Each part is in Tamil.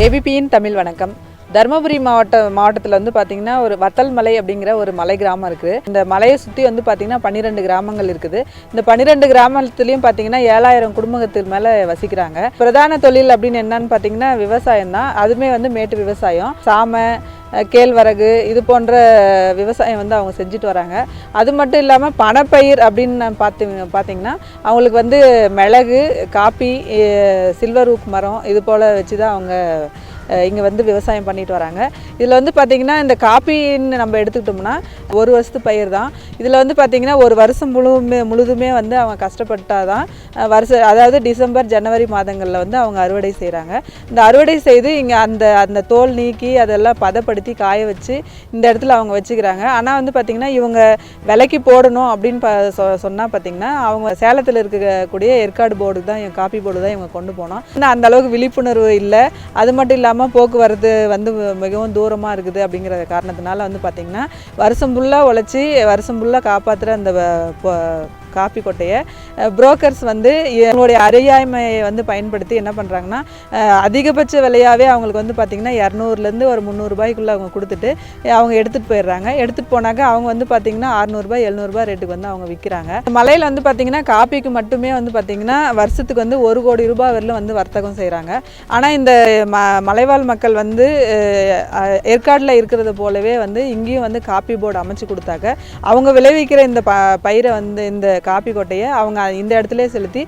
ஏபிபியின் தமிழ் வணக்கம். தருமபுரி மாவட்ட மாவட்டத்தில் வந்து பார்த்திங்கன்னா ஒரு வத்தல் மலை அப்படிங்கிற ஒரு மலை கிராமம் இருக்குது. இந்த மலையை சுற்றி வந்து பார்த்திங்கன்னா பன்னிரெண்டு கிராமங்கள் இருக்குது. இந்த பன்னிரெண்டு கிராமத்துலேயும் பார்த்திங்கன்னா ஏழாயிரம் குடும்பத்துக்கு மேலே வசிக்கிறாங்க. பிரதான தொழில் அப்படின்னு என்னன்னு பார்த்தீங்கன்னா விவசாயம் தான் அதுவுமே வந்து மேட்டு விவசாயம். சாமை கேழ்வரகு இது போன்ற விவசாயம் வந்து அவங்க செஞ்சுட்டு வராங்க. அது மட்டும் இல்லாமல் பணப்பயிர் அப்படின்னு நான் பார்த்து பார்த்தீங்கன்னா அவங்களுக்கு வந்து மிளகு காப்பி சில்வர் ஊக் மரம் இது போல் வச்சு தான் அவங்க இங்கே வந்து விவசாயம் பண்ணிட்டு வராங்க. இதில் வந்து பார்த்திங்கன்னா இந்த காப்பின்னு நம்ம எடுத்துக்கிட்டோம்னா ஒரு வருஷத்து பயிர் தான். இதில் வந்து பார்த்திங்கன்னா ஒரு வருஷம் முழுமே முழுதுமே வந்து அவங்க கஷ்டப்பட்டால் தான் வருஷம் வருஷ அதாவது டிசம்பர் ஜனவரி மாதங்களில் வந்து அவங்க அறுவடை செய்கிறாங்க இந்த அறுவடை செய்து இங்கே அந்த அந்த தோல் நீக்கி அதெல்லாம் பதப்படுத்தி காய வச்சு இந்த இடத்துல அவங்க வச்சுக்கிறாங்க. ஆனால் வந்து பார்த்திங்கன்னா இவங்க விலைக்கு போடணும் அப்படின்னு ப சொ சொன்னால் பார்த்திங்கன்னா அவங்க சேலத்தில் இருக்கக்கூடிய ஏற்காடு போர்டு தான் காப்பி போர்டு தான் இவங்க கொண்டு போனோம். ஆனால் அந்த அளவுக்கு விழிப்புணர்வு இல்லை. அது மட்டும் இல்லாமல் போக்குவரத்து வந்து மிகவும் தூரமாக இருக்குது அப்படிங்கிற காரணத்தினால வந்து பார்த்திங்கன்னா வருஷம் ஃபுல்லாக உழைச்சி வருஷம் ஃபுல்லாக காப்பாற்றுற அந்த வ- காப்பி கொட்டையை புரோக்கர்ஸ் வந்து இவங்களுடைய அறியாமையை வந்து பயன்படுத்தி என்ன பண்ணுறாங்கன்னா அதிகபட்ச விலையாகவே அவங்களுக்கு வந்து பார்த்திங்கன்னா இரநூறுலேருந்து ஒரு முந்நூறுபாய்க்குள்ளே அவங்க கொடுத்துட்டு அவங்க எடுத்துகிட்டு போயிடுறாங்க. எடுத்துகிட்டு போனாக்க அவங்க வந்து பார்த்திங்கன்னா அறநூறுபா எழுநூறுபா ரேட்டுக்கு வந்து அவங்க விற்கிறாங்க மலையில் வந்து பார்த்திங்கன்னா காப்பிக்கு மட்டுமே வந்து பார்த்திங்கன்னா வருஷத்துக்கு வந்து ஒரு கோடி ரூபாய் வரலும் வந்து வர்த்தகம் செய்கிறாங்க ஆனால் இந்த ம மலைவாழ் மக்கள் வந்து ஏற்காடில் இருக்கிறது போலவே வந்து இங்கேயும் வந்து காப்பி போர்டு அமைச்சு கொடுத்தாக்க அவங்க விளைவிக்கிற இந்த ப பயிரை வந்து இந்த காப்பி கொட்டையை அவங்க இந்த இடத்துல செலுத்தி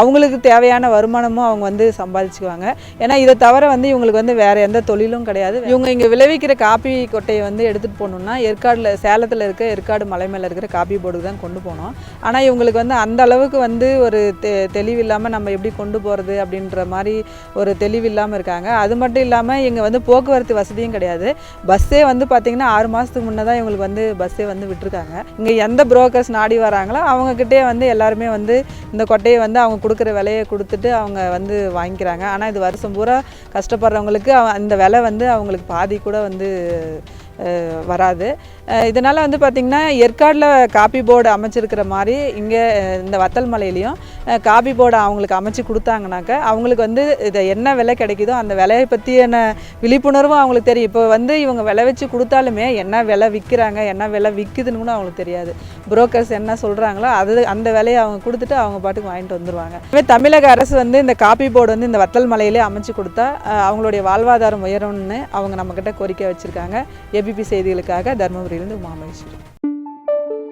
அவங்களுக்கு தேவையான வருமானமும் அவங்க வந்து சம்பாதிச்சுக்குவாங்க. ஏன்னா இதை தவிர வந்து இவங்களுக்கு வந்து வேறு எந்த தொழிலும் கிடையாது. இவங்க இங்கே விளைவிக்கிற காப்பி கொட்டையை வந்து எடுத்துகிட்டு போகணுன்னா ஏற்காடில் சேலத்தில் இருக்க ஏற்காடு மலை மேலே இருக்கிற காப்பி போர்டுக்கு தான் கொண்டு போனோம் ஆனால் இவங்களுக்கு வந்து அந்த அளவுக்கு வந்து ஒரு தெ தெளிவில்லாமல் நம்ம எப்படி கொண்டு போகிறது அப்படின்ற மாதிரி ஒரு தெளிவில்லாமல் இருக்காங்க. அது மட்டும் இல்லாமல் இங்கே வந்து போக்குவரத்து வசதியும் கிடையாது. பஸ்ஸே வந்து பார்த்திங்கன்னா ஆறு மாதத்துக்கு முன்னே தான் இவங்களுக்கு வந்து பஸ்ஸே வந்து விட்டுருக்காங்க. இங்கே எந்த புரோக்கர்ஸ் நாடி வராங்களோ அவங்க அவங்கக்கிட்டே வந்து எல்லாருமே வந்து இந்த கொட்டையை வந்து அவங்க கொடுக்குற விலையை கொடுத்துட்டு அவங்க வந்து வாங்கிக்கிறாங்க. ஆனால் இது வருஷம் பூரா கஷ்டப்படுறவங்களுக்கு அந்த விலை வந்து அவங்களுக்கு பாதி கூட வந்து வராது. இதனால் வந்து பார்த்திங்கன்னா ஏற்காடில் காப்பி போர்டு அமைச்சிருக்கிற மாதிரி இங்கே இந்த வத்தல் மலையிலையும் காபி காப்பி போர்டு அவங்களுக்கு அமைச்சு கொடுத்தாங்கனாக்க அவங்களுக்கு வந்து இதை என்ன விலை கிடைக்குதோ அந்த விலையை பற்றியான விழிப்புணர்வும் அவங்களுக்கு தெரியும். இப்போ வந்து இவங்க விலை வச்சு கொடுத்தாலுமே என்ன விலை விற்கிறாங்க என்ன விலை விற்குதுன்னு கூட அவங்களுக்கு தெரியாது. புரோக்கர்ஸ் என்ன சொல்கிறாங்களோ அது அந்த விலையை அவங்க கொடுத்துட்டு அவங்க பாட்டுக்கு வாங்கிட்டு வந்துடுவாங்க இதுவே தமிழக அரசு வந்து இந்த காப்பி போர்டு வந்து இந்த வத்தல் மலையிலே அமைச்சு கொடுத்தா அவங்களுடைய வாழ்வாதாரம் உயரும்னு அவங்க நம்மக்கிட்ட கோரிக்கை வச்சுருக்காங்க. ஏபிபி செய்திகளுக்காக தருமபுரியிலேருந்து உமா மகேஸ்வரி